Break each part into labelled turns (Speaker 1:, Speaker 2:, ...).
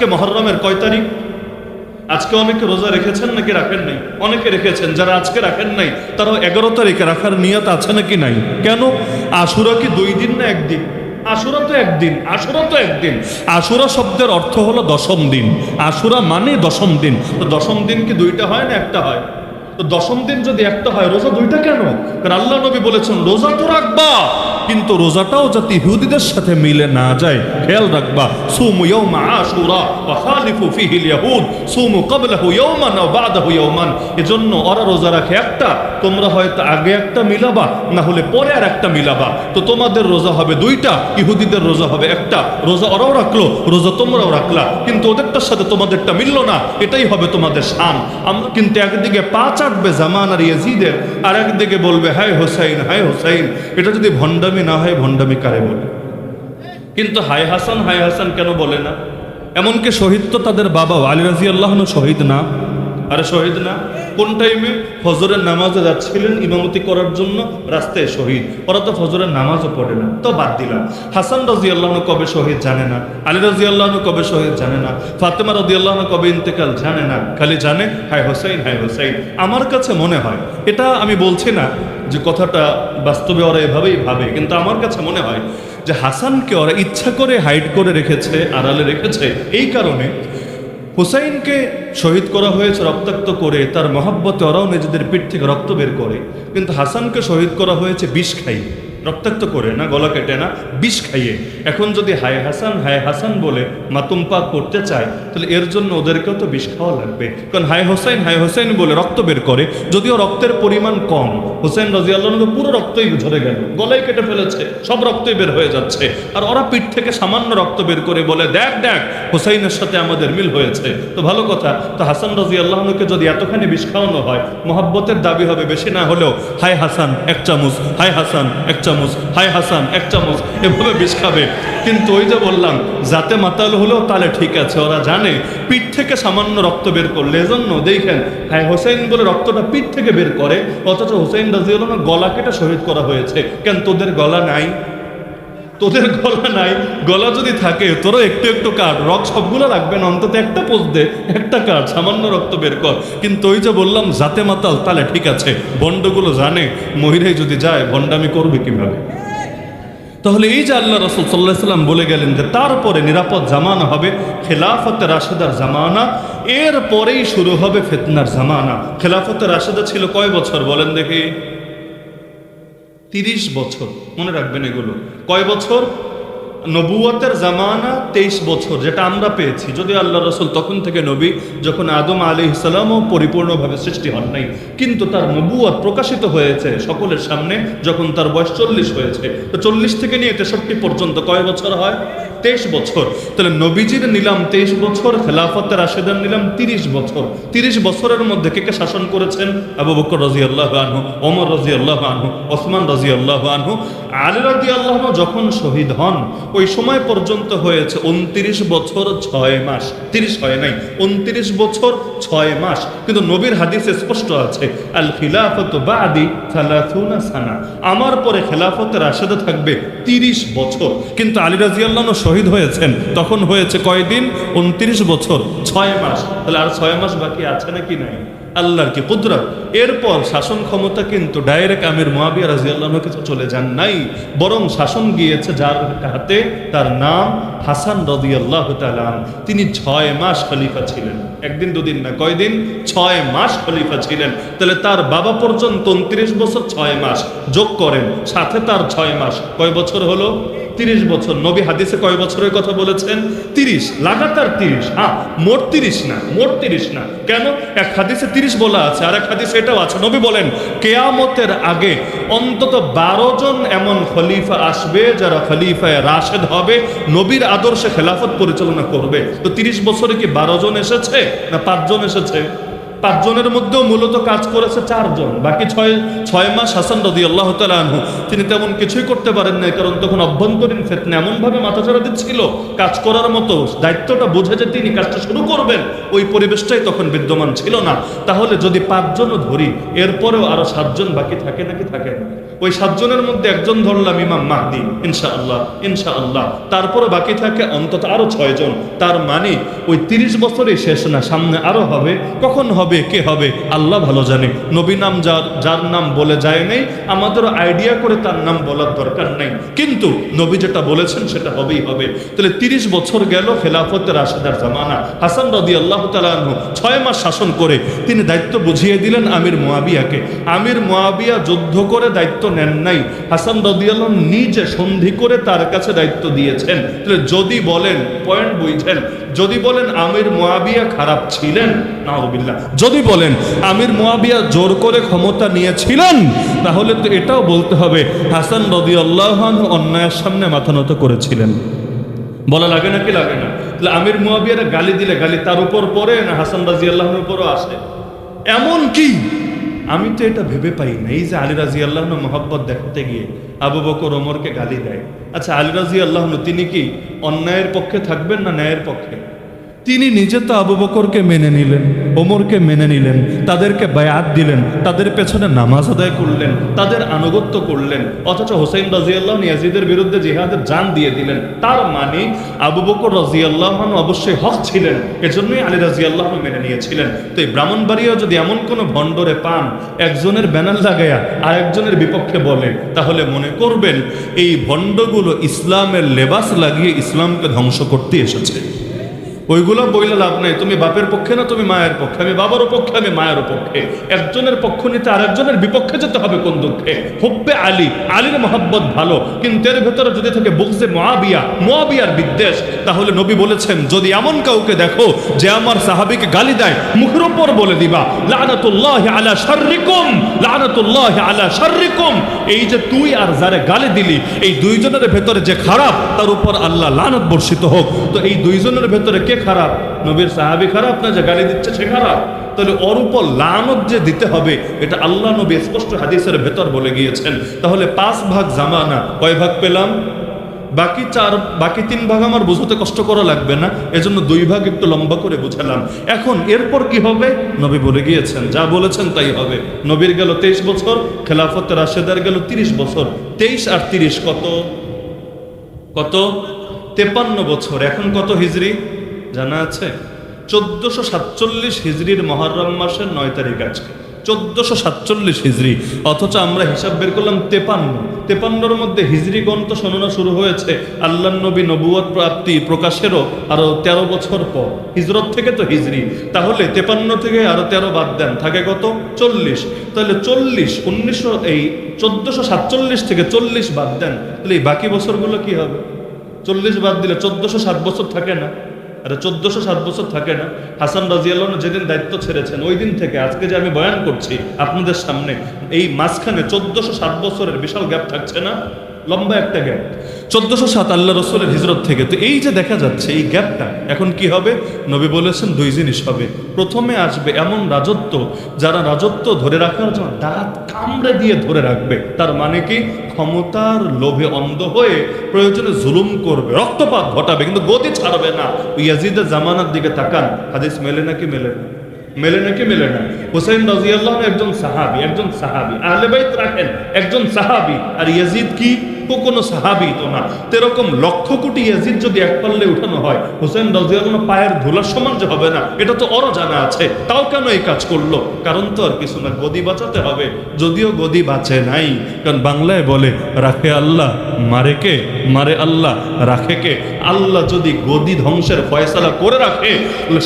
Speaker 1: আজকে মহরমের কয় তারিখ? আজকে অনেকে রোজা রেখেছেন নাকি রাখেন নাই? অনেকে রেখেছেন, যারা আজকে রাখেন নাই, তারাও এগারো তারিখে রাখার নিয়ত আছে নাকি নাই? কেন? আশুরা কি দুই দিন না একদিন? আশুরা তো একদিন, আশুরা তো একদিন। আশুরা শব্দের অর্থ হলো দশম দিন। আশুরা মানে দশম দিন। তো দশম দিন কি দুইটা হয় না একটা হয়? তো দশম দিন যদি একটা হয়, রোজা দুইটা কেন? কারণ আল্লাহ নবী বলেছেন, রোজা তো রাখবা। কিন্তু রোজাটাও যাতে ইহুদিদের সাথে মিলে না যায়, খেয়াল রাখবা, সুমু ইয়াউমা আশুরা ওয়া খালিফু ফিহি ইয়াহুদ, সুমু ক্বাবলাহু ইয়াওমান ওয়া বা'দাহু ইয়াওমান এজন্য ওরা রোজা রাখে একটা, তোমরা হয়তো আগে একটা মিলাবা, না হলে পরে আর একটা মিলাবা। তো তোমাদের রোজা হবে দুইটা, ইহুদিদের রোজা হবে একটা। রোজা ওরাও রাখল, রোজা তোমরাও রাখলা, কিন্তু ওদেরটার সাথে তোমাদেরটা মিললো না, এটাই হবে তোমাদের শান আমরা কিন্তু একদিকে পা চাটবে জামান আর ইয়াজিদের আর একদিকে বলবে, হায় হোসাইন হায় হোসাইন। এটা যদি ভণ্ডামি না হয় ভণ্ডামি কারে বলে? কিন্তু হায় হাসান হায় হাসান কেন বলে না? এমনকি শহীদ তো তাদের বাবা আলী রাজি আল্লাহন শহীদ না? আরে শহীদ না? কোন টাইমে ফজরের নামাজে যাচ্ছিলেন, ইমামতি করার জন্য রাস্তায় শহীদ? ওরা তো ফজরের নামাজও পড়ে না, তো বাদ দিলাম। হাসান রাজি আল্লাহ কবে শহীদ জানে না? আলী রাজি আল্লাহ কবে শহীদ জানে না? ফাতেমা রাজি আল্লাহ কবে ইন্তেকাল জানে না? খালি জানে, হায় হোসাইন হায় হোসাইন। আমার কাছে মনে হয়, এটা আমি বলছি না যে কথাটা বাস্তবে ওরা এভাবেই ভাবে, কিন্তু আমার কাছে মনে হয় যে হাসানকে ওরা ইচ্ছা করে হাইড করে রেখেছে, আড়ালে রেখেছে, এই কারণে হুসাইনকে শহীদ করা হয়েছে রক্তাক্ত করে, তার মহাব্বতে ওরাও নিজেদের পিঠ থেকে রক্ত বের করে। কিন্তু হাসানকে শহীদ করা হয়েছে বিষ খাই রক্তাক্ত করে না, গলা কেটে না, বিষ খাইয়ে। এখন যদি হায় হাসান হায় হাসান বলে মাতুম পাক করতে চায়, তাহলে এর জন্য ওদেরকেও তো বিষ খাওয়া লাগবে। কারণ হায় হোসাইন হায় হোসাইন বলে রক্ত বের করে, যদিও রক্তের পরিমাণ কম, হোসেন রাজি আল্লাহ পুরো রক্তই ঝরে গেল গলায় কেটে ফেলেছে, সব রক্তই বের হয়ে যাচ্ছে। আর ওরা পিঠ থেকে সামান্য রক্ত বের করে বলে, দেখ দেখ, হোসাইনের সাথে আমাদের মিল হয়েছে। তো ভালো কথা, তো হাসান রাজি আল্লাহকে যদি এতখানি বিষ খাওয়ানো হয়, মোহাব্বতের দাবি হবে বেশি না হলেও, হায় হাসান, এক চামচ, হায় হাসান, এক চামচ। হায় হাসান, এক চামচ, এভাবে বিষ খাবে। কিন্তু ওই যে বললাম, যাতে মাতাল হলো তাহলে ঠিক আছে, ওরা জানে, পিঠ থেকে সামান্য রক্ত বের করলে। এজন্য দেখেন হ্যাঁ হোসেন বলে রক্তটা পিঠ থেকে বের করে, অথচ হোসেন রাজিউল্লাহ গলা কেটে শহীদ করা হয়েছে। কেন তোদের গলা নাই। তোদের গলা নাই, গলা যদি থাকে, তোরও একটু একটু কাট রক সবগুলো রাখবে না, অন্তত একটা পোজ দে, একটা কাট সামান্য রক্ত বের কর। কিন্তু ওই যে বললাম, জাতে মাতাল, তাহলে ঠিক আছে, বন্ডগুলো জানে, মহিলাই যদি যায় ভণ্ডামি করবে কীভাবে? তাহলে এই যে আল্লাহ রসুল সাল্লাহ সাল্লাম বলে গেলেন যে, তারপরে নিরাপদ জামানা হবে, খেলাফতে রাশেদার জামানা এর পরেই শুরু হবে ফেতনার জামানা। খেলাফতে রাশেদা ছিল কয় বছর, বলেন দেখি। তিরিশ বছর মনে রাখবেন এগুলো। কয় বছর? নবুয়তের জামানা তেইশ বছর, যেটা আমরা পেয়েছি। যদি আল্লাহ রসুল তখন থেকে নবী, যখন আদম আলি ইসলামও পরিপূর্ণভাবে সৃষ্টি হন নাই। কিন্তু তার নবুয়ত প্রকাশিত হয়েছে সকলের সামনে যখন তার বয়স চল্লিশ হয়েছে। তো চল্লিশ থেকে নিয়ে তেষট্টি পর্যন্ত কয় বছর হয়? তেইশ বছর। তাহলে নবীজির নিলাম তেইশ বছর, খেলাফতের রাশেদার নিলাম তিরিশ বছর। তিরিশ বছরের মধ্যে কে কে শাসন করেছেন? আবু বকর রাজি আল্লাহ আনহু, ওমর রাজি আল্লাহ আনহু, ওসমান রাজি আল্লাহ আনহু, আলী রাজি আল্লাহ যখন শহীদ হন ওই সময় পর্যন্ত হয়েছে উনত্রিশ বছর ছয় মাস। তিরিশ হয় নাই, উনত্রিশ বছর ছয় মাস। কিন্তু নবীর হাদিসে স্পষ্ট আছে, আল খিলাফত বাদি সালাথুনা সানা। আমার পরে খেলাফত রাশেদে থাকবে তিরিশ বছর। কিন্তু আলী রাজি শহীদ হয়েছেন, তখন হয়েছে কয়দিন? উনত্রিশ বছর, ছয় মাস। তাহলে আর ছয় মাস বাকি আছে নাকি নাই? আল্লাহর কি কুদরত? এরপর শাসন ক্ষমতা কিন্তু ডাইরেক্ট আমির মহাবিয়া রাজি আল্লাহ কিছু চলে যান নাই। বরং শাসন গিয়েছে যার হাতে তার নাম হাসান রদি আল্লাহ তালাম তিনি ছয় মাস খলিফা ছিলেন। একদিন, দুদিন না কয়দিন? ছয় মাস খলিফা ছিলেন। তাহলে তার বাবা পর্যন্ত উনত্রিশ বছর ছয় মাস যোগ করেন। সাথে তার ছয় মাস। কয় বছর হলো? তিরিশ বছর। নবী হাদিসে কয় বছরের কথা বলেছেন? তিরিশ। লাগাতার তিরিশ। হ্যাঁ মোট তিরিশ না, মোট তিরিশ না। কেন? এক হাদিসে তিরিশ বলা আছে আর এক হাদিসে এটাও আছে। নবী বলেন, কেয়ামতের আগে অন্তত বারো জন এমন খলিফা আসবে, যারা খলিফায় রাশেদ হবে, নবীর আদর্শে খেলাফত পরিচালনা করবে। তো তিরিশ বছরে কি বারো জন এসেছে না পাঁচজন এসেছে? পাঁচজনের মধ্যেও মূলত কাজ করেছে চারজন, বাকি ছয় ছয় মাস হাসান রদি আল্লাহ আনহু, তিনি তেমন কিছুই করতে পারেন না কারণ তখন অভ্যন্তরীণ ফেতনা এমনভাবে মাথাচাড়া দিচ্ছিল, কাজ করার মতো দায়িত্বটা বুঝে যে তিনি কাজটা শুরু করবেন, ওই পরিবেশটাই তখন বিদ্যমান ছিল না। তাহলে যদি পাঁচজনও ধরি, এরপরেও আরও সাতজন বাকি থাকে নাকি থাকে না? ওই সাতজনের মধ্যে একজন ধরলাম ইমাম মাহদি ইনশা আল্লাহ ইনশা আল্লাহ তারপরে বাকি থাকে অন্তত আরও ছয়জন। তার মানে ওই তিরিশ বছরে শেষ না, সামনে আরও হবে, কখন হবে কে হবে? আল্লাহ ভালো জানে। নবী নাম যার যার নাম বলে যায় নাই আমাদের আইডিয়া করে তার নাম বলার দরকার নেই। কিন্তু নবী যেটা বলেছেন সেটা হবেই হবে। তাহলে তিরিশ বছর গেল খেলাফতের রাশেদার জামানা। হাসান রদি আল্লাহ তালু ছয় মাস শাসন করে, তিনি দায়িত্ব বুঝিয়ে দিলেন আমির মোয়াবিয়াকে আমির মোয়াবিয়া যুদ্ধ করে দায়িত্ব নেন নাই। হাসান রদি আল্লাহ নিজে সন্ধি করে তার কাছে দায়িত্ব দিয়েছেন। তাহলে যদি বলেন পয়েন্ট বুঝছেন যদি বলেন আমির মোয়াবিয়া খারাপ ছিলেন নাহবিল্লাহ যদি বলেন, আমির মোয়াবিয়া জোর করে ক্ষমতা নিয়েছিলেন, তাহলে তো এটাও বলতে হবে, হাসান রদি আল্লাহ অন্যায়ের সামনে মাথা নত করেছিলেন। বলা লাগে না কি লাগে না? তাহলে আমির মুয়াবিয়ারা গালি দিলে গালি তার উপর পড়ে না হাসান রাজি আল্লাহর উপরও আসে? এমন কি? আমি তো এটা ভেবে পাই না এই যে আলী রাজি আল্লাহ মোহাব্বত দেখাতে গিয়ে আবু বকর ওমরকে গালি দেয়। আচ্ছা আলী রাজি আল্লাহ তিনি কি অন্যায়ের পক্ষে থাকবেন না ন্যায়ের পক্ষে? তিনি নিজে তো আবু বকরকে মেনে নিলেন, ওমরকে মেনে নিলেন, তাদেরকে বায়াত দিলেন, তাদের পেছনে নামাজ আদায় করলেন, তাদের আনুগত্য করলেন, অথচ হোসেন রাজিয়াল্লাহ নিয়াজিদের বিরুদ্ধে জিহাদের জান দিয়ে দিলেন। তার মানে আবু বকর রাজিয়াল্লাহ অবশ্যই হক ছিলেন, এজন্যই আলী রাজিয়াল্লাহ মেনে নিয়েছিলেন। তো এই ব্রাহ্মণবাড়িয়াও যদি এমন কোনো ভণ্ডরে পান, একজনের ব্যানার লাগাইয়া আর একজনের বিপক্ষে বলে, তাহলে মনে করবেন এই ভণ্ডগুলো ইসলামের লেবাস লাগিয়ে ইসলামকে ধ্বংস করতে এসেছে। ওইগুলো বইলে লাভ নাই। তুমি বাপের পক্ষে না তুমি মায়ের পক্ষে? আমি বাবারও পক্ষে, আমি মায়ের পক্ষে। একজনের পক্ষ নিতে আরেকজনের বিপক্ষে যেতে হবে কোন দুঃখে? হুব্বে আলী, আলীর মহাব্বত ভালো, কিন্তু এর ভেতরে যদি থাকে বুকসে মহাবিয়া মহাবিয়ার বিদ্বেষ, তাহলে নবী বলেছেন, যদি এমন কাউকে দেখো যে আমার সাহাবিকে গালি দেয়, মুখের উপর বলে দিবা, লানাতুল্লাহ আলা শাররিকুম, লানাতুল্লাহ আলা শাররিকুম। এই যে তুই আর যারে গালি দিলি, এই দুইজনের ভেতরে যে খারাপ, তার উপর আল্লাহ লানত বর্ষিত হোক। তো এই দুইজনের ভেতরে কে খারাপ, নবীর সাহাবি খারাপ না যে গালি দিচ্ছে সে খারাপ। তাহলে ওর উপর লানত যে দিতে হবে, এটা আল্লাহ নবী স্পষ্ট হাদিসের ভেতর বলে গিয়েছেন। তাহলে পাঁচ ভাগ জামানা কয় ভাগ পেলাম? বাকি চার, বাকি তিন ভাগ আমার বুঝতে কষ্ট করা লাগবে না, এজন্য দুই ভাগ একটু লম্বা করে বুঝালাম। এখন এরপর কি হবে? নবী বলে গিয়েছেন, যা বলেছেন তাই হবে। নবীর গেল তেইশ বছর, খেলাফত রাশেদার গেল তিরিশ বছর। তেইশ আর তিরিশ কত? কত? তেপান্ন বছর। এখন কত হিজড়ি জানা আছে? চোদ্দশো সাতচল্লিশ হিজড়ির মহরম মাসের নয় তারিখ আজকে। চোদ্দশো সাতচল্লিশ হিজড়ি অথচ আমরা হিসাব বের করলাম তেপান্ন। তেপান্নর মধ্যে হিজড়ি গ্রন্থ শোনানো শুরু হয়েছে। আল্লাহ নবী নবুয়ত প্রাপ্তি প্রকাশেরও আরও তেরো বছর পর। হিজরত থেকে তো হিজড়ি তাহলে তেপান্ন থেকে আরও তেরো বাদ দেন। থাকে কত? চল্লিশ। তাহলে চল্লিশ, উনিশশো, এই চোদ্দশো সাতচল্লিশ থেকে চল্লিশ বাদ দেন। তাহলে এই বাকি বছরগুলো কি হবে? চল্লিশ বাদ দিলে চোদ্দশো সাত বছর থাকে না। আরে চোদ্দশো সাত বছর থাকে না। হাসান রাজিয়াল যেদিন দায়িত্ব ছেড়েছেন ওই দিন থেকে আজকে যে আমি বয়ান করছি আপনাদের সামনে, এই মাঝখানে চোদ্দশো সাত বছরের বিশাল গ্যাপ থাকছে না? লম্বা একটা গ্যাপ চোদ্দশো সাত আল্লাহ রসুলের হিজরত থেকে। তো এই যে দেখা যাচ্ছে, এই গ্যাপটা এখন কি হবে? নবী বলেছেন দুই জিনিস হবে। প্রথমে আসবে এমন রাজত্ব, যারা রাজত্ব ধরে রাখার জন্য দাঁত কামড়ে দিয়ে ধরে রাখবে। তার মানে কি? ক্ষমতার লোভে অন্ধ হয়ে প্রয়োজনে জুলুম করবে, রক্তপাত ঘটাবে, কিন্তু গতি ছাড়বে না। ইয়াজিদের জামানার দিকে তাকান। হাদিস মেলে নাকি মেলে না? মেলে নাকি মেলে না? হুসাইন রাজিয়াল্লাহ একজন সাহাবি একজন সাহাবি। আহলে বাইত রাখেন, একজন সাহাবি। আর ইয়াজিদ কি? কোনো সাহাবি তো না। তো এরকম লক্ষ কোটি ইয়াজিদ যদি এক পাল্লে উঠানো হয় হুসেন রাজিয়াল্লাহ পায়ের ধুলার সমান যে হবে না, এটা তো অর জানা আছে। তাও কেন এই কাজ করল? কারণ তো আর কিছু না, গদি বাঁচাতে হবে। যদিও গদি বাঁচে নাই, কারণ বাংলায় বলে, রাখে আল্লাহ, মারে কে? মারে আল্লাহ, রাখে কে? আল্লাহ যদি গদি ধ্বংসের ফয়সালা করে রাখে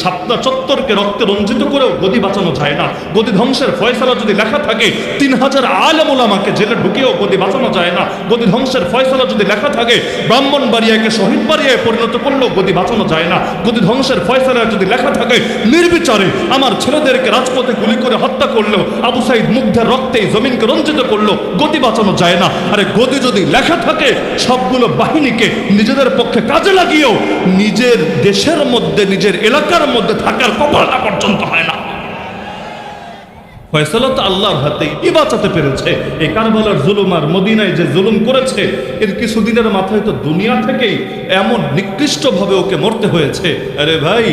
Speaker 1: সাতটা চত্বরকে রক্তে রঞ্জিত করেও গদি বাঁচানো যায় না। গদি ধ্বংসের ফয়সালা যদি লেখা থাকে, তিন হাজার আলেম ওলামাকে জেলে ঢুকেও গদি বাঁচানো যায় না। গদি ধ্বংসের ফয়সালা যদি লেখা থাকে, ব্রাহ্মণ বাড়িয়াকে শহীদ বাড়িয়ায় পরিণত করলেও গদি বাঁচানো যায় না। গদি ধ্বংসের ফয়সালা যদি লেখা থাকে, নির্বিচারে আমার ছেলেদেরকে রাজপথে গুলি করে হত্যা করলেও, আবু সাইদ মুগ্ধের রক্তে জমিনকে রঞ্জিত করল গদি বাঁচানো যায় না। আরে গদি যদি লেখা থাকে, সবগুলো বাহিনীকে নিজেদের পক্ষে কাজে লাগিয়েও নিজের দেশের মধ্যে, নিজের এলাকার মধ্যে থাকার কপালটা পর্যন্ত হয় না। ফয়সালা তো আল্লাহর হাতেই ই বাঁচাতে পেরেছে। এই কারবালার জুলুম আর মদিনায় যে জুলুম করেছে, এর কিছুদিনের মাথায় তো দুনিয়া থেকেই এমন নিকৃষ্টভাবে ওকে মরতে হয়েছে। আরে ভাই,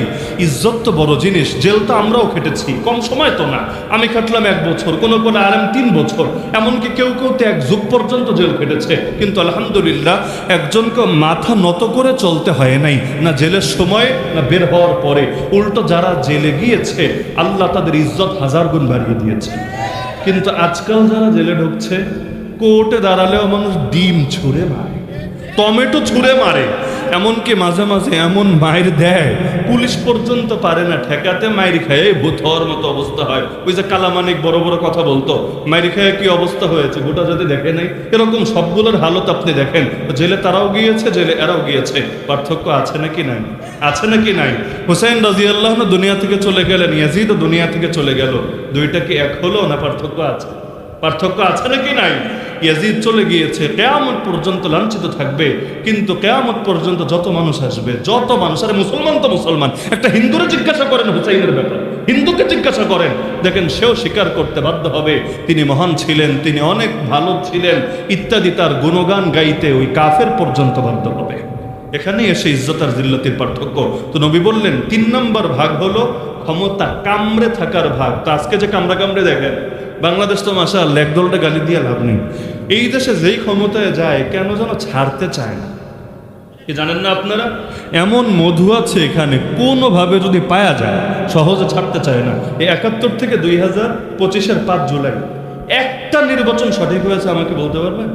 Speaker 1: ইজ্জত তো বড় জিনিস, জেল তো আমরাও খেটেছি, কম সময় তো না। আমি কাটলাম এক বছর, কোনো কোনো তিন বছর, এমনকি কেউ কেউ তো এক যুগ পর্যন্ত জেল খেটেছে। কিন্তু আলহামদুলিল্লাহ একজনকে মাথা নত করে চলতে হয় নাই, না জেলের সময়, না বের হওয়ার পরে। উল্টো যারা জেলে গিয়েছে, আল্লাহ তাদের ইজ্জত হাজার গুণ বাড়িয়ে দিয়েছে। কিন্তু আজকাল যারা জেলে ঢুকছে কোর্টে দাঁড়ালেও মানুষ ডিম ছুঁড়ে মারে। টমেটো ছুঁড়ে মারে। এমনকি মাঝে মাঝে এমন মায়ের দেয়, পুলিশ পর্যন্ত পারে না, ঠেকাতে মায়ের খায় ভূত হওয়ার মতো অবস্থা হয়। ওই যে কালামানিক বড় বড় কথা বলতো মায়ের খায় কি অবস্থা হয়েছে গোটা যদি দেখে নাই? এরকম সবগুলোর হালত আপনি দেখেন, জেলে তারাও গিয়েছে, জেলে এরাও গিয়েছে, পার্থক্য আছে নাকি নাই? আছে নাকি নাই? হুসাইন রাজি আল্লাহ দুনিয়া থেকে চলে গেলেন ইয়াজিদও দুনিয়া থেকে চলে গেল। দুইটা কি এক হলো না পার্থক্য আছে? পার্থক্য আছে নাকি নাই? ইয়াজিদ চলে গিয়েছে, কেয়ামত পর্যন্ত লাঞ্ছিত থাকবে। কিন্তু কেয়ামত পর্যন্ত যত মানুষ আসবে, যত মানুষ, আরে মুসলমান তো মুসলমান, একটা হিন্দুরে জিজ্ঞাসা করেন হুসাইনের ব্যাপার। হিন্দুকে জিজ্ঞাসা করেন, দেখেন সেও স্বীকার করতে বাধ্য হবে। তিনি মহান ছিলেন, তিনি অনেক ভালো ছিলেন, ইত্যাদি তার গুণগান গাইতে ওই কাফের পর্যন্ত বাধ্য হবে। এখানেই এসে ইজ্জত আর জিল্লতির পার্থক্য। তো নবী বললেন, তিন নম্বর ভাগ হলো ক্ষমতা কামড়ে থাকার ভাগ। তো আজকে যে কামড়া কামড়ে দেখেন বাংলাদেশ তো মাসা লেকদলটা গালি দিয়ে লাভ নেই। এই দেশে যেই ক্ষমতায় যায়, কেন যেন ছাড়তে চায় না? কি জানেন না আপনারা? এমন মধু আছে এখানে কোনোভাবে যদি পায়া যায়, সহজে ছাড়তে চায় না। এই একাত্তর থেকে দুই হাজার পঁচিশের পাঁচ জুলাই, একটা নির্বাচন সঠিক হয়েছে আমাকে বলতে পারবেন?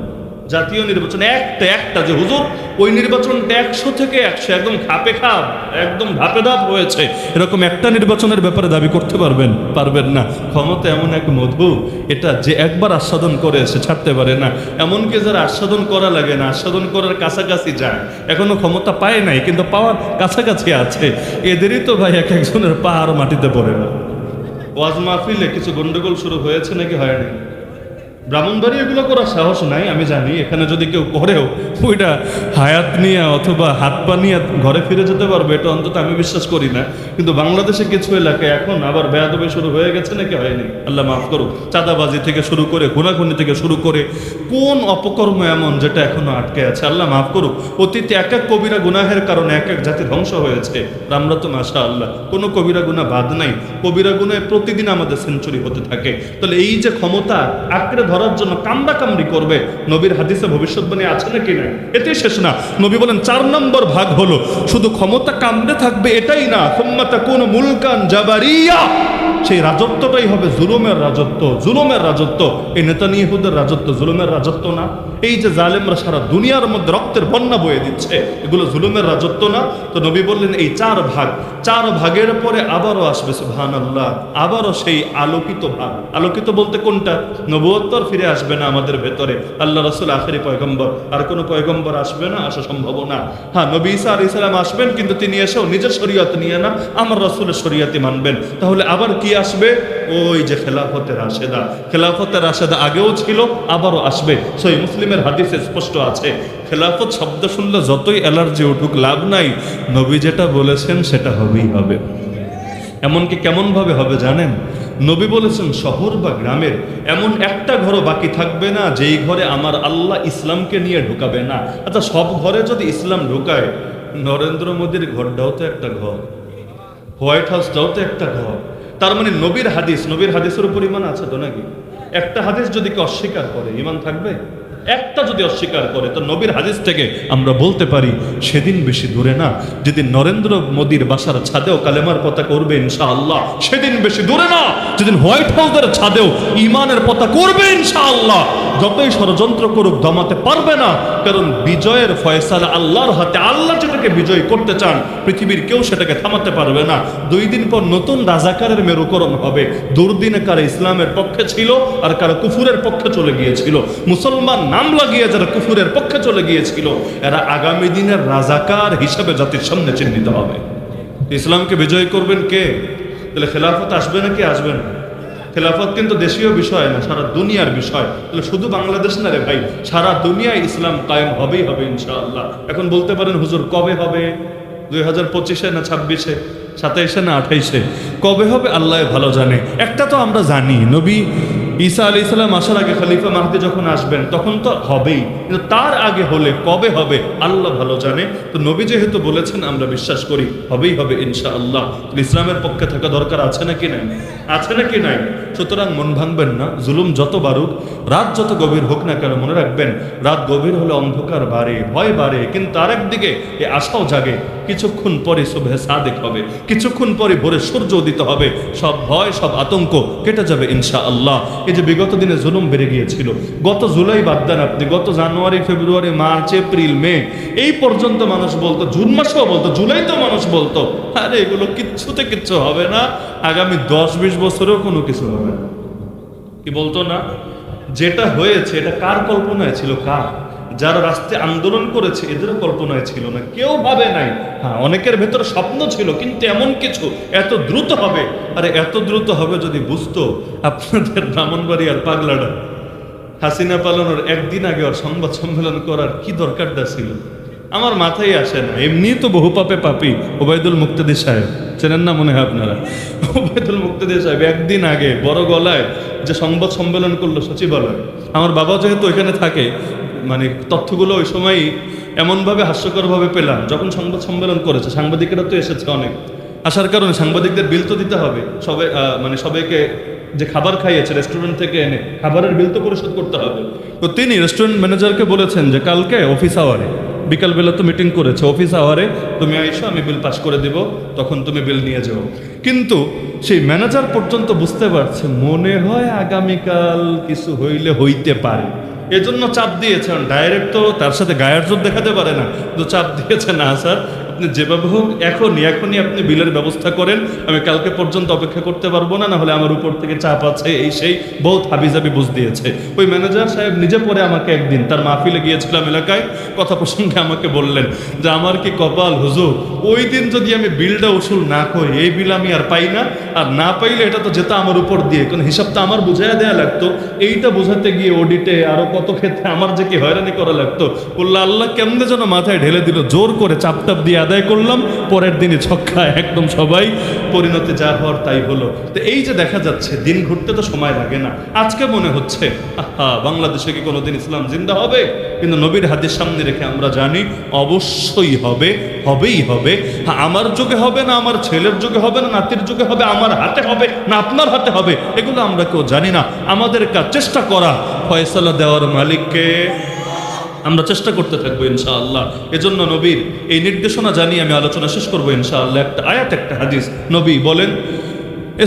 Speaker 1: জাতীয় নির্বাচন একটা একটা যে হুজুর, ওই নির্বাচনটা একশো থেকে একশো, একদম খাপে খাপ একদম ধাপে ধাপ হয়েছে। এরকম একটা নির্বাচনের ব্যাপারে দাবি করতে পারবেন পারবেন না। ক্ষমতা এমন এক মধু এটা যে একবার আস্বাদন করে সে ছাড়তে পারে না। এমনকি যারা আস্বাদন করা লাগে না, আস্বাদন করার কাছাকাছি যায়, এখনও ক্ষমতা পায় নাই, কিন্তু পাওয়ার কাছাকাছি আছে। এদেরই তো ভাই এক একজনের পা আর মাটিতে পড়ে না। ওয়াজ মাহফিলে কিছু গন্ডগোল শুরু হয়েছে নাকি হয়নি? ব্রাহ্মণবাড়ি এগুলো করার সাহস নাই, আমি জানি। এখানে যদি কেউ করেও ওইটা হায়াত নিয়ে অথবা হাত পা নিয়ে ঘরে ফিরে যেতে পারবে, এটা অন্তত আমি বিশ্বাস করি না। কিন্তু বাংলাদেশে কিছু এলাকায় এখন আবার বেয়াদবে শুরু হয়ে গেছে নাকি হয়নি? আল্লাহ মাফ করুক। চাঁদাবাজি থেকে শুরু করে গুনাগুনি থেকে শুরু করে, কোন অপকর্ম এমন যেটা এখনও আটকে আছে? আল্লাহ মাফ করুক। অতীতে এক এক কবিরা গুনাহের কারণে এক এক জাতি ধ্বংস হয়েছে। আমরা তো মাসা আল্লাহ কোনো কবিরা গুণা বাদ নাই। কবিরা গুনায় প্রতিদিন আমাদের সেঞ্চুরি হতে থাকে। তাহলে এই যে ক্ষমতা আঁকড়ে ধরার জন্য কামড়া কামড়ি করবে। নবীর হাদিসে ভবিষ্যৎবাণী আছে নাকি না এটাই শেষ না। নবী বলেন, চার নম্বর ভাগ হলো, শুধু ক্ষমতা কামড়ে থাকবে এটাই না। ক্ষমতা কোন মুলকান জাবারিয়া। সেই রাজত্বটাই হবে জুলুমের রাজত্ব জুলুমের রাজত্ব। এই নেতা নিয়ে রাজত্ব জুলুমের রাজত্ব না। এই যে জালেমরা সারা দুনিয়ার মধ্যে রক্তের বন্যা বয়ে দিচ্ছে, এগুলো জুলুমের রাজত্ব না। তো নবী বললেন, এই চার ভাগ, চার ভাগের পরে আবারও আসবে সুবহান আল্লাহ আবারও সেই আলোকিত ভাগ। আলোকিত বলতে কোনটা? নবুয়ত্তর ফিরে আসবে না আমাদের ভেতরে। আল্লাহ রসুল আখেরি পয়গম্বর, আর কোনো পয়গম্বর আসবে না, আসা সম্ভব না। হ্যাঁ নবী ঈসা আলী ইসলাম আসবেন, কিন্তু তিনি এসেও নিজের শরীয়ত নিয়ে না, আমার রসুলের শরীয়তে মানবেন। তাহলে আবার কি আসবে? ওই যে খেলাফতের আশেদা খেলাফতের আশেদা আগেও ছিল, আবারও আসবে। সই মুসলিমের হাদিসে স্পষ্ট আছে, খেলাফত শব্দ শুনলে যতই অ্যালার্জি উঠুক, লাভ নাই। নবী যেটা বলেছেন সেটা হবেই হবে। এমনকি কেমনভাবে হবে জানেন? নবী বলেছেন শহর বা গ্রামের এমন একটা ঘরও বাকি থাকবে না, যেই ঘরে আমার আল্লাহ ইসলামকে নিয়ে ঢুকাবে না। আচ্ছা সব ঘরে যদি ইসলাম ঢুকায়, নরেন্দ্র মোদীর ঘরটাও তো একটা ঘর, হোয়াইট হাউসটাও তো একটা ঘর। তার মানে নবীর হাদিস, নবীর হাদিসের পরিমাণ আছে তো নাকি? একটা হাদিস যদি কেউ অস্বীকার করে ইমান থাকবে? একটা যদি অস্বীকার করে, তো নবীর হাদিস থেকে আমরা বলতে পারি, সেদিন বেশি দূরে না। যেদিন নরেন্দ্র মোদীর বাসার ছাদেও কালেমার পতাকা করবে ইনশাআল্লাহ, সেদিন বেশি দূরে না। যেদিন হোয়াইট হাউসের ছাদেও ইমানের পতাকা করবে ইনশাআল্লাহ। যতই ষড়যন্ত্র করুক, দমাতে পারবে না। কারণ বিজয়ের ফয়সালা আল্লাহর হাতে, আল্লাহ যেটাকে বিজয় করতে চান, পৃথিবীর কেউ সেটাকে থামাতে পারবে না। দুই দিন পর নতুন রাজাকারের মেরুকরণ হবে। দুর্দিনে কারা ইসলামের পক্ষে ছিল আর কারা কুফুরের পক্ষে চলে গিয়েছিল। মুসলমান নাম লাগিয়ে যারা কুফুরের পক্ষে চলে গিয়েছিল, এরা আগামী দিনের রাজাকার হিসাবে জাতির সামনে চিহ্নিত হবে। ইসলামকে বিজয় করবেন কে? তাহলে খেলাফত আসবে নাকি আসবে না? খেলাফত কিন্তু দেশীয় বিষয় না, সারা দুনিয়ার বিষয়। তাহলে শুধু বাংলাদেশ না রে ভাই, সারা দুনিয়ায় ইসলাম কায়েম হবেই হবে ইনশাআল্লাহ। এখন বলতে পারেন হুজুর, কবে হবে? দুই হাজার পঁচিশে না ছাব্বিশে? সাতাইশে না আঠাইশে? কবে হবে? আল্লাহ ভালো জানে। একটা তো আমরা জানি, নবী ঈসা আলি ইসলাম আসার আগে খলিফা মাহদি যখন আসবেন, তখন তো হবেই। কিন্তু তার আগে হলে কবে হবে? আল্লাহ ভালো জানে। তো নবী যেহেতু বলেছেন, আমরা বিশ্বাস করি, হবেই হবে ইনশা আল্লাহ ইসলামের পক্ষে থাকা দরকার আছে নাকি নাই? আছে নাকি নাই? সুতরাং মন ভাঙবেন না, জুলুম যত বাড়ুক, রাত যত গভীর হোক না কেন, মনে রাখবেন, রাত গভীর হলে অন্ধকার বাড়ে, ভয় বাড়ে। কিন্তু আর একদিকে এ আশাও জাগে কিছুক্ষণ পরে শুভে সাদেক হবে, কিছুক্ষণ পরে ভোরে সূর্য উদিত হবে। সব ভয়, সব আতঙ্ক কেটে যাবে ইনশা আল্লাহ এই যে বিগত দিনে জুলুম বেড়ে গিয়েছিল, গত জুলাই বাদ দেন আপনি, গত জানুয়ারি, ফেব্রুয়ারি, মার্চ, এপ্রিল, মে, এই পর্যন্ত মানুষ বলতো, জুন মাসেও বলতো জুলাই তো মানুষ বলতো, আরে এগুলো কিচ্ছুতে কিচ্ছু হবে না, আগামী দশ, বিশ বছরেও কোনো কিছু হবে না। কি বলতো না? যেটা হয়েছে, এটা কার কল্পনায় ছিল, কার? যারা রাস্তায় আন্দোলন করেছে, এদেরও কল্পনায় ছিল না। কেউ ভাবে নাই। হ্যাঁ অনেকের ভেতর স্বপ্ন ছিল, কিন্তু এমন কিছু এত দ্রুত হবে। আরে, এত দ্রুত হবে যদি বুঝতো আপনাদের ব্রাহ্মণবাড়ি আর পাগলাডা। হাসিনা পালানোর একদিন আগে ওর সংবাদ সম্মেলন করার কি দরকারটা ছিল? আমার মাথায় আসে না। এমনি তো বহু পাপে পাপি, ওবায়দুল মুক্তাদি সাহেব। চেনেন না মনে হয় আপনারা? ওবায়দুল মুক্তাদি সাহেব একদিন আগে বড় গলায় যে সংবাদ সম্মেলন করল সচিবালয়, আমার বাবা যেহেতু এখানে থাকে মানে তথ্যগুলো ওই সময়ই এমনভাবে হাস্যকরভাবে পেলাম, যখন সংবাদ সম্মেলন করেছে। সাংবাদিকেরা তো এসেছে অনেক। আসার কারণে সাংবাদিকদের বিল তো দিতে হবে। সবাই মানে সবাইকে যে খাবার খাইয়েছে রেস্টুরেন্ট থেকে এনে, খাবারের বিল তো পরিশোধ করতে হবে। তো তিনি রেস্টুরেন্ট ম্যানেজারকে বলেছেন যে, কালকে অফিস আওয়ারে বিকালবেলা তো মিটিং করেছে অফিস আওয়ারে তুমি আইসো, আমি বিল পাস করে দিব, তখন তুমি বিল নিয়ে যাও। কিন্তু সেই ম্যানেজার পর্যন্ত বুঝতে পারছে, মনে হয় আগামীকাল কিছু হইলে হইতে পারে। এজন্য চাপ দিয়েছেন। ডাইরেক্ট তো তার সাথে গায়ের জোর দেখাতে পারে না। কিন্তু চাপ দিয়েছে না, স্যার। আপনি যেভাবে হোক এখনই এখনই আপনি বিলের ব্যবস্থা করেন। আমি কালকে পর্যন্ত অপেক্ষা করতে পারব না না হলে আমার উপর থেকে চাপ আছে, এই সেই বহুত হাবিজাবি বুঝ দিয়েছে। ওই ম্যানেজার সাহেব নিজে পরে আমাকে একদিন তার মাহফিলে গিয়েছিলাম এলাকায়, কথা প্রসঙ্গে আমাকে বললেন যে, আমার কি কপাল, হুজুর? ওই দিন যদি আমি বিলটা উসুল না করি, এই বিল আমি আর পাই না। আর না পাইলে এটা তো যেত আমার উপর দিয়ে, কারণ হিসাবটা আমার বুঝাইয়া দেওয়া লাগতো। এইটা বোঝাতে গিয়ে অডিটে আরও কত ক্ষেত্রে আমার যে কি হয়রানি করা লাগতো। বলল, আল্লাহ কেমনে যেন মাথায় ঢেলে দিল, জোর করে চাপটাপ দিয়ে আদায় করলাম, পরের দিনে ছক্কা একদম সবাই পরিণতি যা হওয়ার তাই হলো। তো এই যে দেখা যাচ্ছে, দিন ঘুরতে তো সময় লাগে না। আজকে মনে হচ্ছে, আহা, বাংলাদেশে কি কোনোদিন ইসলাম জিন্দা হবে? কিন্তু নবীর হাতের সামনে রেখে আমরা জানি, অবশ্যই হবে, হবেই হবে। হ্যাঁ আমার যুগে হবে না, আমার ছেলের যুগে হবে না, নাতির যুগে হবে, আমার হাতে হবে না, আপনার হাতে হবে? এগুলো আমরা কেউ জানি না। আমাদের কাজ চেষ্টা করা, ফয়সালা দেওয়ার মালিককে আমরা চেষ্টা করতে থাকব ইনশাআল্লাহ। এজন্য নবীর এই নির্দেশনা জানিয়ে আমি আলোচনা শেষ করব ইনশাআল্লাহ। একটা আয়াত, একটা হাদিস। নবী বলেন,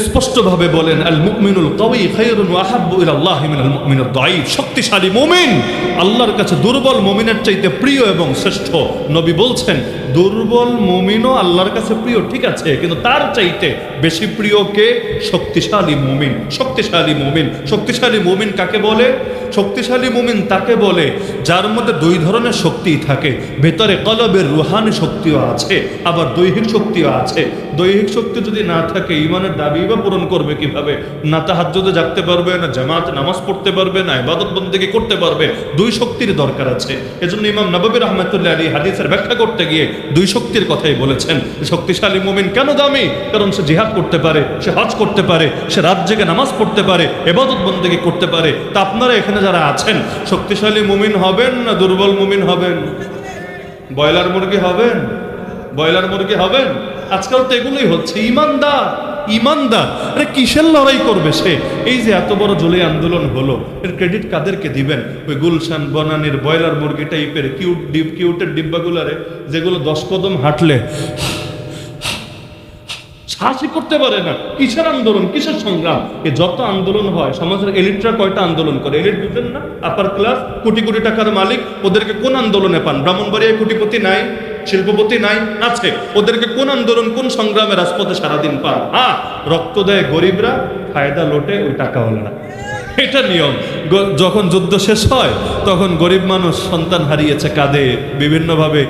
Speaker 1: স্পষ্টভাবে বলেন আল মুমিনুল কবি খাইরুন আহাব্বু ইলাল্লাহি মিনাল মুমিনিদ শক্তিশালী মুমিন, আল্লাহর কাছে দুর্বল মুমিনের চাইতে প্রিয় এবং শ্রেষ্ঠ। নবী বলছেন দুর্বল মুমিনও আল্লাহর কাছে প্রিয়, ঠিক আছে, কিন্তু তার চাইতে বেশি প্রিয় কে? শক্তিশালী মুমিন। শক্তিশালী মুমিন। শক্তিশালী মুমিন কাকে বলে? শক্তিশালী মুমিন তাকে বলে যার মধ্যে দুই ধরনের শক্তি থাকে। ভেতরে কলবের রুহানি শক্তিও আছে, আবার দৈহিক শক্তিও আছে। দৈহিক শক্তি যদি না থাকে, ইমানের দাবি বা পূরণ করবে কীভাবে? না তাহাজ্জুদে জাগতে পারবে, না জামাত নামাজ পড়তে পারবে, না ইবাদত বন্দেগী করতে পারবে, দুই শক্তির দরকার আছে। এজন্য ইমাম নববী রহমতুল্লাহ আলী হাদিসের ব্যাখ্যা করতে গিয়ে দুই শক্তির কথাই বলেছেন। শক্তিশালী মুমিন কেন দামি? কারণ সে জিহাদ করতে পারে, সে হজ করতে পারে, সে রাত জেগে নামাজ পড়তে পারে এবাদত বন্দেগী করতে পারে। তা আপনারা এখানে যারা আছেন, শক্তিশালী মুমিন হবেন না দুর্বল মুমিন হবেন? ব্রয়লার মুরগি হবেন? ব্রয়লার মুরগি হবেন? আজকাল তো এগুলোই হচ্ছে, ইমানদার ইমানদার। আরে কিসের লড়াই করবে সে? এই যে এত বড় জলে আন্দোলন হলো, এর ক্রেডিট কাদেরকে দিবেন? ওই গুলশান, বনানির ব্রয়লার মুরগি টাইপের কিউট ডিপ কিউটের ডিব্বাগুলারে যেগুলো দশ কদম হাঁটলে শ্বাসই করতে পারে না। কিসের আন্দোলন? কিসের সংগ্রাম? এ যত আন্দোলন হয়, সমাজের এলিটরা কয়টা আন্দোলন করে? এলিট বুঝেন না? আপার ক্লাস কোটি কোটি টাকার মালিক, ওদেরকে কোন আন্দোলনে পান? ব্রাহ্মণবাড়িয়ায় কোটিপতি নাই শিল্পপতি নাই আছে ওদেরকে কোন আন্দোলন, কোন সংগ্রামে রাজপথে সারাদিন পান? হ্যাঁ রক্ত দেয় গরিবরা, ফায়দা লোটে, ওই টাকাওয়ালারা। এটা নিয়ম। যখন যুদ্ধ শেষ হয়, তখন গরিব মানুষ সন্তান হারিয়েছে কাঁদে বিভিন্নভাবে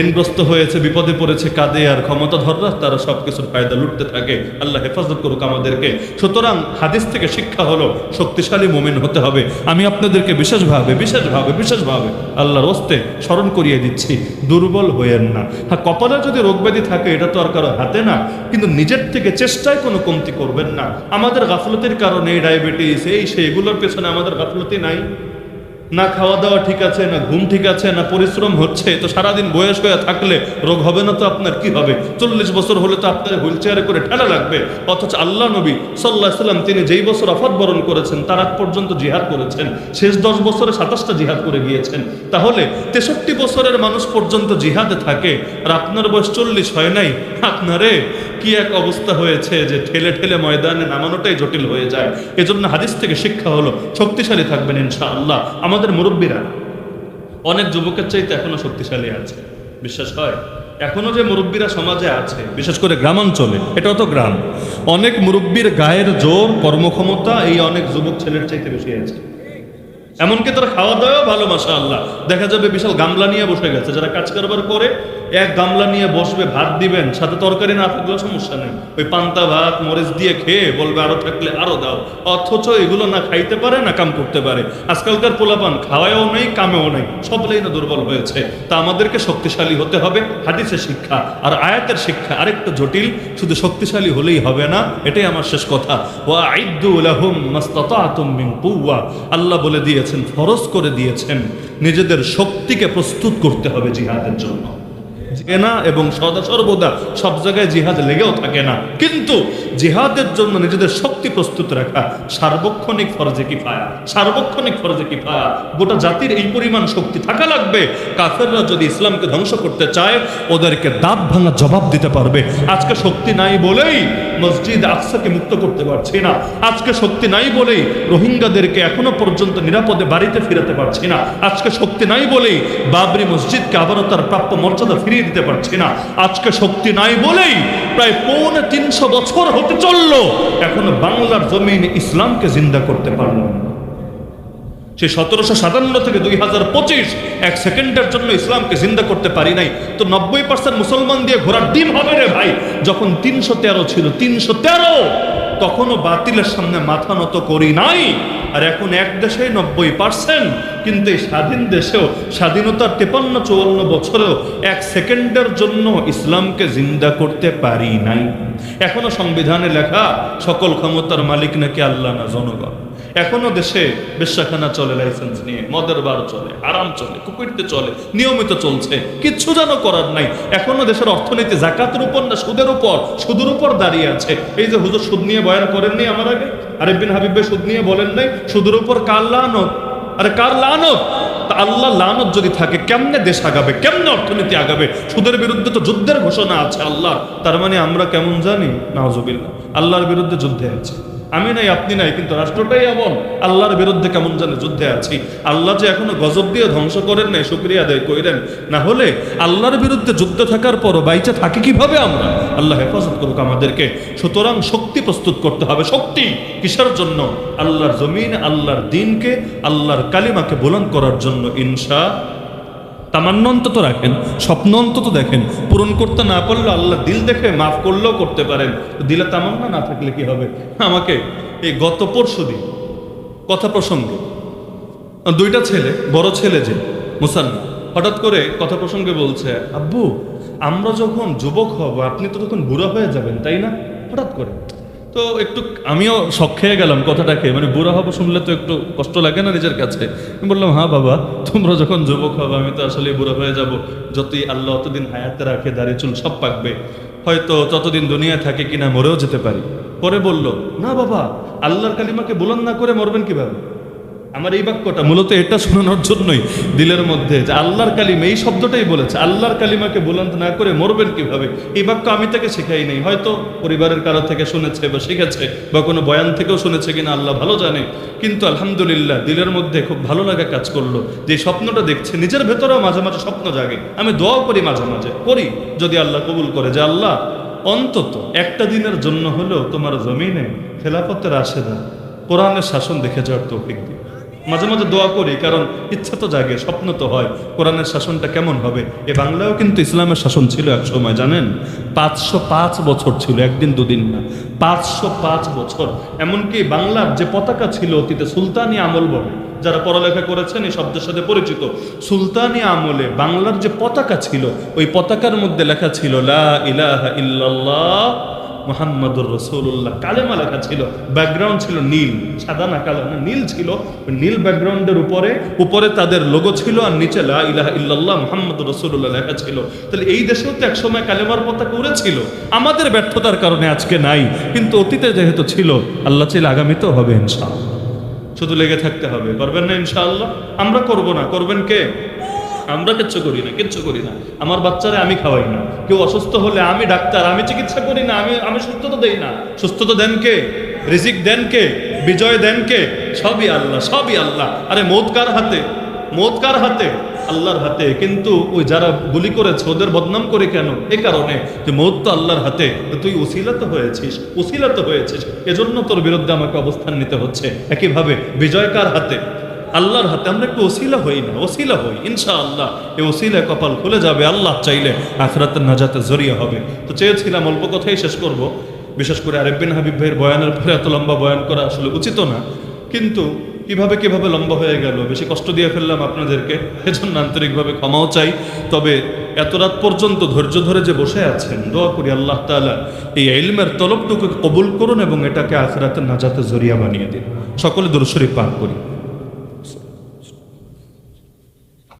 Speaker 1: ঋণগ্রস্ত হয়েছে, বিপদে পড়েছে, কাঁদে আর ক্ষমতাধররা, তারা সব কিছুর ফায়দা লুটতে থাকে। আল্লাহ হেফাজত করুক আমাদেরকে। সুতরাং হাদিস থেকে শিক্ষা হলো, শক্তিশালী মোমেন হতে হবে। আমি আপনাদেরকে বিশেষভাবে বিশেষভাবে বিশেষভাবে আল্লাহর ওস্তে স্মরণ করিয়ে দিচ্ছি, দুর্বল হইয়েন না। হ্যাঁ কপালে যদি রোগব্যাধি থাকে, এটা তো আর কারও হাতে না, কিন্তু নিজের থেকে চেষ্টায় কোনো কমতি করবেন না। আমাদের গাফলতির কারণে ডায়াবেটিস, এই সেইগুলোর পেছনে আমাদের গাফলতি নাই। না খাওয়া দাওয়া ঠিক আছে, না ঘুম ঠিক আছে, না পরিশ্রম হচ্ছে, তো সারাদিন বয়স হয়ে থাকলে রোগ হবে না তো আপনার কি হবে? চল্লিশ বছর হলে তো আপনার হুইল চেয়ারে করে ঠেলা লাগবে। অথচ আল্লাহ নবী সাল্লাহ সাল্লাম তিনি যেই বছর আফাত বরণ করেছেন, তার আগ পর্যন্ত জিহাদ করেছেন। শেষ দশ বছরে সাতাশটা জিহাদ করে গিয়েছেন। তাহলে তেষট্টি বছরের মানুষ পর্যন্ত জিহাদে থাকে আর আপনার বয়স চল্লিশ হয় নাই? আপনারে কি এক অবস্থা হয়েছে যে ঠেলে ঠেলে ময়দানে নামানোটাই জটিল হয়ে যায়? এজন্য হাদিস থেকে শিক্ষা হলো, শক্তিশালী থাকবেন ইনশাআল্লাহ। আমাদের মুরব্বীরা, অনেক যুবকের চাইতে এখনও শক্তিশালী আছে। বিশ্বাস হয়? এখনও যে মুরব্বীরা সমাজে আছে, বিশেষ করে গ্রামাঞ্চলে, এটাও তো গ্রাম। অনেক মুরব্বীর গায়ের জোর, কর্মক্ষমতা এই অনেক যুবক ছেলের চাইতে বেশি আছে। এমনকি তারা খাওয়া দাওয়া ভালো মাসা আল্লাহ দেখা যাবে বিশাল গামলা নিয়ে বসে গেছে, যারা কাজ কারবার করে এক গামলা নিয়ে বসবে, ভাত দিবেন, সাথে তরকারি না থাকলেও সমস্যা নেই। ওই পান্তা, ভাত, মরিচ দিয়ে খেয়ে বলবে, আরও থাকলে আরও দাও। অথচ এগুলো না খাইতে পারে, না কাম করতে পারে। আজকালকার পোলাপান খাওয়ায়ও নেই, কামেও নেই সব লাইনে দুর্বল হয়েছে। তা আমাদেরকে শক্তিশালী হতে হবে হাদিসের শিক্ষা আর আয়াতের শিক্ষা আরেকটু জটিল, শুধু শক্তিশালী হলেই হবে না, এটাই আমার শেষ কথা। ওয়া আইদ্দু লাহুম মাস্তাতাতুম মিন কুওয়া। আল্লাহ বলে দিয়েছেন, ফরজ করে দিয়েছেন, নিজেদের শক্তিকে প্রস্তুত করতে হবে জিহাদের জন্য। জেনা এবং সদা সর্বদা সব জায়গায় জিহাদ লেগেও থাকে না। কিন্তু জিহাদের জন্য নিজেদের শক্তি প্রস্তুত রাখা সার্বক্ষণিক ফরজে কি পায়া সার্বক্ষণিক ফরজে কি পায়া গোটা জাতির এই পরিমাণ শক্তি থাকা লাগবে। কাফেররা যদি ইসলামকে ধ্বংস করতে চায়, ওদেরকে দাঁত ভাঙা জবাব দিতে পারবে। আজকে শক্তি নাই বলেই মসজিদ আকসাকে মুক্ত করতে পারছি না। আজকে শক্তি নাই বলেই রোহিঙ্গাদেরকে এখনও পর্যন্ত নিরাপদে বাড়িতে ফিরাতে পারছি না। আজকে শক্তি নাই বলেই বাবরি মসজিদকে আবারও তার প্রাপ্য মর্যাদা ফিরিয়ে দিতে পারছি না। আজকে শক্তি নাই বলেই প্রায় পৌনে তিনশো বছর হতে চলল। এখনও বাংলার জমিন ইসলামকে জিন্দা করতে পারলাম না। সেই সতেরোশো সাতান্ন থেকে দুই হাজার পঁচিশ এক সেকেন্ডের জন্য ইসলামকে জিন্দা করতে পারি নাই। তো নব্বই পার্সেন্ট মুসলমান দিয়ে ঘোরার ডিম হবে রে ভাই। যখন তিনশো তেরো ছিল, তিনশো তেরো তখনও বাতিলের সামনে মাথা নত করি নাই। আর এখন এক দেশে নব্বই পার্সেন্ট, কিন্তু এই স্বাধীন দেশেও স্বাধীনতার তেপান্ন চুয়ান্ন বছরেও এক সেকেন্ডের জন্য ইসলামকে জিন্দা করতে পারি নাই। এখনও সংবিধানে লেখা, সকল ক্ষমতার মালিক নাকি আল্লাহ না জনগণ। এখনও দেশে বেশ্যাখানা চলে লাইসেন্স নিয়ে, মদের বার চলে আরাম চলে কুকুরতে চলে, নিয়মিত চলছে, কিচ্ছু যেন করার নাই। এখনও দেশের অর্থনীতি জাকাতের উপর না সুদের উপর সুদের উপর দাঁড়িয়ে আছে। এই যে হুজুর সুদ নিয়ে বয়ান করেননি আমার আগে? আরেক বিন হাবিব সুদ নিয়ে বলেন নাই, সুদের উপর কার লানত? আরে কার লানত? তা আল্লাহ লানত যদি থাকে, কেমনে দেশ আগাবে, কেমনে অর্থনীতি আগাবে? সুদের বিরুদ্ধে তো যুদ্ধের ঘোষণা আছে আল্লাহ তার মানে আমরা কেমন জানি? নাওজুবিল্লাহ আল্লাহর বিরুদ্ধে যুদ্ধে আছে। আমি নাই, আপনি নাই, কিন্তু রাষ্ট্রটাই এমন। আল্লাহর বিরুদ্ধে কেমন জানে যুদ্ধে আছি। আল্লাহ যে এখনও গজব দিয়ে ধ্বংস করেন নাই, শুক্রিয়া আদায় করেন না হলে আল্লাহর বিরুদ্ধে যুদ্ধ থাকার পরও বাইচে থাকি কীভাবে আমরা? আল্লাহ হেফাজত করুক আমাদেরকে। সুতরাং শক্তি প্রস্তুত করতে হবে। শক্তি কিসের জন্য? আল্লাহর জমিন, আল্লাহর দিনকে, আল্লাহর কালিমাকে বুলন করার জন্য, ইনশা তামান্ন অন্তত রাখেন, স্বপ্ন অন্তত দেখেন। পূরণ করতে না পারলে আল্লাহ দিল দেখে মাফ করলেও করতে পারেন। দিলে তামান্না না থাকলে কি হবে? আমাকে এই গত পরশু দিন, কথা প্রসঙ্গে, দুইটা ছেলে, বড় ছেলে যে, মুসান্না, হঠাৎ করে কথা প্রসঙ্গে বলছে, আব্বু, আমরা যখন যুবক হব, আপনি তো তখন বুড়া হয়ে যাবেন, তাই না? হঠাৎ করে। তো একটু আমিও শখ খেয়ে গেলাম কথাটাকে মানে বুড়া হব শুনলে তো একটু কষ্ট লাগে না নিজের কাছে। আমি বললাম হ্যাঁ বাবা, তোমরা যখন যুবক হবে, আমি তো আসলে বুড়া হয়ে যাব। যতই আল্লাহ অতদিন হায়াতে রাখে দাঁড়িয়ে চুল সব পাকবে। হয়তো ততদিন দুনিয়া থাকে কিনা, মরেও যেতে পারি। পরে বলল, না বাবা, আল্লাহর কালিমাকে বুলন না করে মরবেন কীভাবে? আমার এই বাক্যটা মূলত এটা শোনানোর জন্যই দিলের মধ্যে যে আল্লাহর কালিমা, এই শব্দটাই বলেছে, আল্লাহর কালিমাকে বুলন্দ না করে মরবেন কীভাবে? এই বাক্য আমি তাকে শেখাই নাই, হয়তো পরিবারের কারও থেকে শুনেছে বা শিখেছে বা কোনো বয়ান থেকেও শুনেছে কিনা আল্লাহ ভালো জানে, কিন্তু আলহামদুলিল্লাহ দিলের মধ্যে খুব ভালো লাগা কাজ করল, যে স্বপ্নটা দেখছে, নিজের ভেতরেও মাঝে মাঝে স্বপ্ন জাগে, আমি দোয়াও করি মাঝে মাঝে, করি যদি আল্লাহ কবুল করে, যে আল্লাহ অন্তত একটা দিনের জন্য হলেও তোমার জমিনে খেলাফতের আসে না কোরআনের শাসন দেখে যাওয়ার তৌফিক দিই মাঝে মাঝে দোয়া করি, কারণ ইচ্ছা তো জাগে, স্বপ্ন তো হয়। কোরআনের শাসনটা কেমন হবে? এ বাংলাও কিন্তু ইসলামের শাসন ছিল এক সময়, জানেন? পাঁচশো পাঁচ বছর ছিল, একদিন দুদিন না। পাঁচশো পাঁচ বছর। এমনকি বাংলার যে পতাকা ছিল অতীতে সুলতানি আমল বলে, যারা পড়ালেখা করেছেন, এই শব্দের সাথে পরিচিত। সুলতানি আমলে বাংলার যে পতাকা ছিল, ওই পতাকার মধ্যে লেখা ছিল, লা ইলাহা ইল্লাল্লাহ মোহাম্মদুর রসুল্লাহ কালেমা লেখা ছিল ব্যাকগ্রাউন্ড ছিল নীল, সাদা না কালো না, নীল ছিল। নীল ব্যাকগ্রাউন্ডের উপরে উপরে তাদের লোগো ছিল আর নিচে লা ইলাহা ইল্লাল্লাহ মোহাম্মদুর রসুল্লাহ লেখা ছিল। তাহলে এই দেশেও তো একসময় কালেমার পতাকা উড়েছিল। আমাদের ব্যর্থতার কারণে আজকে নাই, কিন্তু অতীতে যেহেতু ছিল, আল্লাহ চাইলে আগামীতেও হবে ইনশাআল্লাহ। শুধু লেগে থাকতে হবে করবেন না ইনশাআল্লাহ? আমরা করব না, করবেন কে? আমরা কিচ্ছু করি না, কিচ্ছু করি না। আমার বাচ্চারা আমি খাওয়াই না। কেউ অসুস্থ হলে আমি ডাক্তার, আমি চিকিৎসা করি না, আমি আমি সুস্থতা দেই না। সুস্থতা দেন কে? রিজিক দেন কে? বিজয় দেন কে? সবই আল্লাহ সবই আল্লাহ। আরে মৌত কার হাতে? মৌত কার হাতে? আল্লাহর হাতে। কিন্তু ওই যারা গুলি করেছে, ওদের বদনাম করে কেন? এ কারণে যে মৌত তো আল্লাহর হাতে। তুই ওসিলা তো হয়েছিস ওসিলা তো হয়েছিস। এজন্য তোর বিরুদ্ধে আমাকে অবস্থান নিতে হচ্ছে। একইভাবে বিজয় কার হাতে? আল্লাহর হাতে আমরা একটু ওসিলা হই না, ওসিলা হই, ইনশাআল্লাহ। এই ওসিলা কপাল খুলে যাবে, আল্লাহ চাইলে আখরাতের নাজাতে জড়িয়ে হবে। তো চেয়েছিলাম অল্প কথাই শেষ করব, বিশেষ করে আরেক বিন হাবিব ভাইয়ের বয়ানের পরে এত লম্বা বয়ান করা আসলে উচিত না। কিন্তু কীভাবে কীভাবে লম্বা হয়ে গেল, বেশি কষ্ট দিয়ে ফেললাম আপনাদেরকে, এজন্য আন্তরিকভাবে ক্ষমাও চাই। তবে এত রাত পর্যন্ত ধৈর্য ধরে যে বসে আছেন, দোয়া করি আল্লাহ তাআলা, এই ইলমের তলবটুকু কবুল করুন এবং এটাকে আখরাতের নাজাতে জরিয়া বানিয়ে দিন। সকলে দুরুশরীফ পাঠ করি।